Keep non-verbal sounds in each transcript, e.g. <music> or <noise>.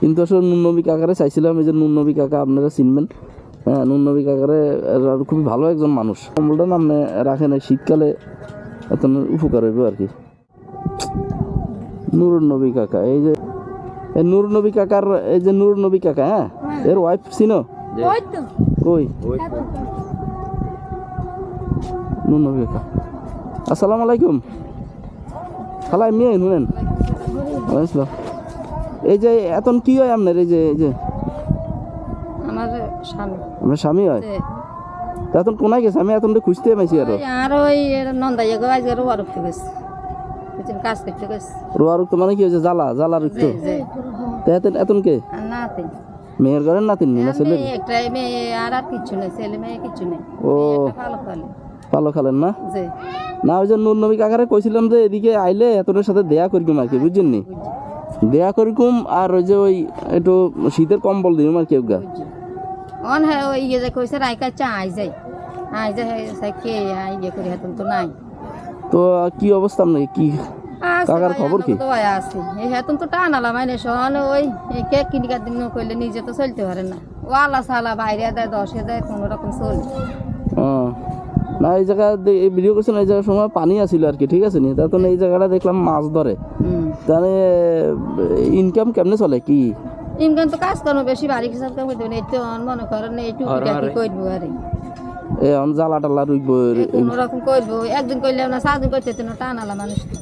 কিন্তু আসলে নুননবী কাকারে চাইছিলাম এই যে নুননবী কাকা আপনারা চিনবেন। হ্যাঁ নুননবী কাকারে খুবই ভালো একজন মানুষ। কম্বলটা নামে রাখেন শীতকালে এত উপকার হইব আর কি। নূর নবী কাকা এই যে এই নূর নবী কাকার এই যে নূর নবী কাকা হ্যাঁ? এর ওয়াইফ চিনো? কই? নূর নবী কাকা। আসসালামু আলাইকুম। খালাই মেয়ে শুনেন। বুঝলাম এই যে এতন কি হয় আপনার? এই যে এই যে আমার স্বামী। আপনার স্বামী হয়? এখন কোনায় গেছে? আমি এখন খুঁজতে পাইছি আরও। আর ওই নন্দাইয়া গো আজকে রোয়া রুখতে গেছে। কাজ করতে গেছে। রোয়ার তো মানে কি হয়েছে জ্বালা না ছেলে মেয়ে মেয়ে আর আর কিছু নেই ছেলে মেয়ে কিছু নেই। ও। ভালো খেলেন না? না ওই যে নূর নবী কাকারে কইছিলাম যে এদিকে আইলে এতনের সাথে দেয়া করিকুম আর কি বুঝছেন নি? দেয়া করিকুম আর ওই যে ওই একটু শীতের কম্বল দিম আর কি ওগা। বুঝছি অন হ্যাঁ ওই ইয়ে যে কইছে রাইকা চা আই যাই। আই যাই হ্যাঁ কে আই ইয়ে করি হাতুন তো নাই। তো কি অবস্থা আপনাকে কি কাকার খবর কি? আছে। এই হেতন তো টানালা মানে শোন ওই কেক কিনিকার দিন কইলে নিজে তো চলতে পারে না। ও আলা সালা বাইরে দেয় দশে দেয় কোনো রকম চলে না এই জায়গা এই ভিডিও করছেন এই জায়গার সময় পানি আছিল আর কি ঠিক আছে নি? তখন এই জায়গাটা দেখলাম মাছ ধরে। তাহলে ইনকাম কেমনে চলে? কি? ইমকান তো কাজ করব বেশি বাড়ি হিসাব কাম করতে এই তো মনে করেন এই টুপিটা কি করব আরে এ অন জ্বালা টালা রুইব কোনো রকম করব একদিন করলে না সাত দিন করতে তো না টানালা মানুষ তো।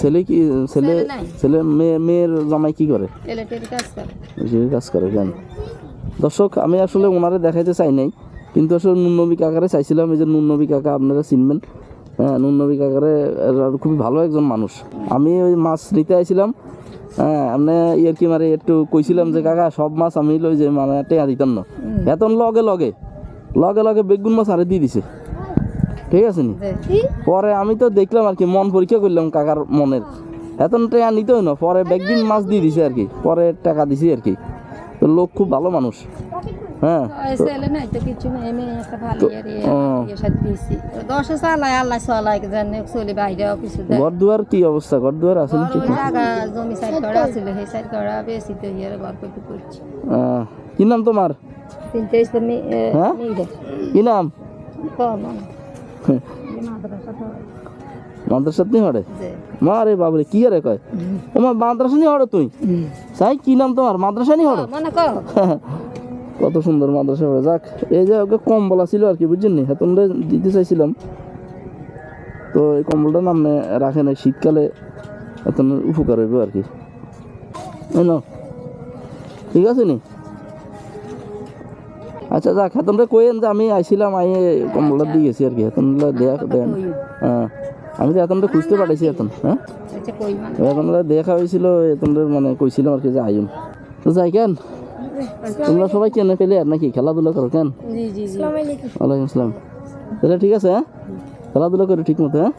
ছেলে কি ছেলে ছেলে। ছেলে মেয়ে মেয়ের জামাই কি করে? টেলি কাজ করে। কাজ করে কেন? দর্শক আমি আসলে ওনারে দেখাইতে চাই নাই। কিন্তু আসলে নুননবী কাকারে চাইছিলাম এই যে নুননবী কাকা আপনারা চিনবেন। হ্যাঁ নুননবী কাকারে খুবই ভালো একজন মানুষ। আমি ওই মাছ নিতে আইছিলাম হ্যাঁ আপনি ইয়ে কি মারে একটু কইছিলাম যে কাকা সব মাছ আমি লই যে মানে টেয়া দিতাম না। এতন লগে লগে লগে লগে বেগুন মাছ আরে দিয়ে দিছে। ঠিক আছে নি? পরে আমি তো দেখলাম আর কি মন পরীক্ষা করলাম কাকার মনের। এতন টেয়া নিতে হয় না পরে বেগুন মাছ দিয়ে দিছে আর কি পরে টাকা দিছি আর কি। তো লোক খুব ভালো মানুষ। হ্যাঁ। ওই ছেলে নাই তো কিছু নেই মেয়ে একটা ভালো ইয়ার ও। ইয়ে সাথে দিয়েছি দশে চালায় আল্লাহ চালায় জানে চলে বাইরে কিছু ঘর দুয়ার কি অবস্থা? ঘর দুয়ার আছে ঘর ওই জায়গা জমি সাইড করা ছিল সেই সাইড করা বেশি তো ইয়ার ঘর করতে করছি। কি নাম তোমার? তিনটে ইসে হ্যাঁ? কি নাম? মাদ্রাসা তো <laughs> মাদ্রাসা নিয়ে হড়ে যে মা রে বাবরে কি রে কয়? তোমার মাদ্রাসা নিয়ে হড়ে তুই সাই কি নাম তোমার? মাদ্রাসা নিয়ে কর। <laughs> কত সুন্দর মাদ্রাসা হড়ে যাক এই যে ওকে কম্বল ছিল আর কি বুঝছেন নি? হ্যাঁ দিতে চাইছিলাম। তো এই কম্বলটা নামে রাখেন এই শীতকালে এত উপকার হইব আর কি। ঠিক আছে নি? আচ্ছা যাক হ্যাঁ তোমরা কইেন যে আমি আইছিলাম আই কম্বলটা দিয়ে গেছি আর কি। তোমরা দেয়া দেন হ্যাঁ। আমি তো এখন খুঁজতে পাঠাইছি এখন হ্যাঁ? আচ্ছা তোমরা দেখা হয়েছিল তোমাদের মানে কইছিলাম আর কি যে আইম তো যাই কেন? তোমরা সবাই কেন পেলে আর নাকি খেলাধুলা করো কেন? ওয়ালাইকুম আসসালাম। তাহলে ঠিক আছে হ্যাঁ? খেলাধুলা করো ঠিক মতো হ্যাঁ?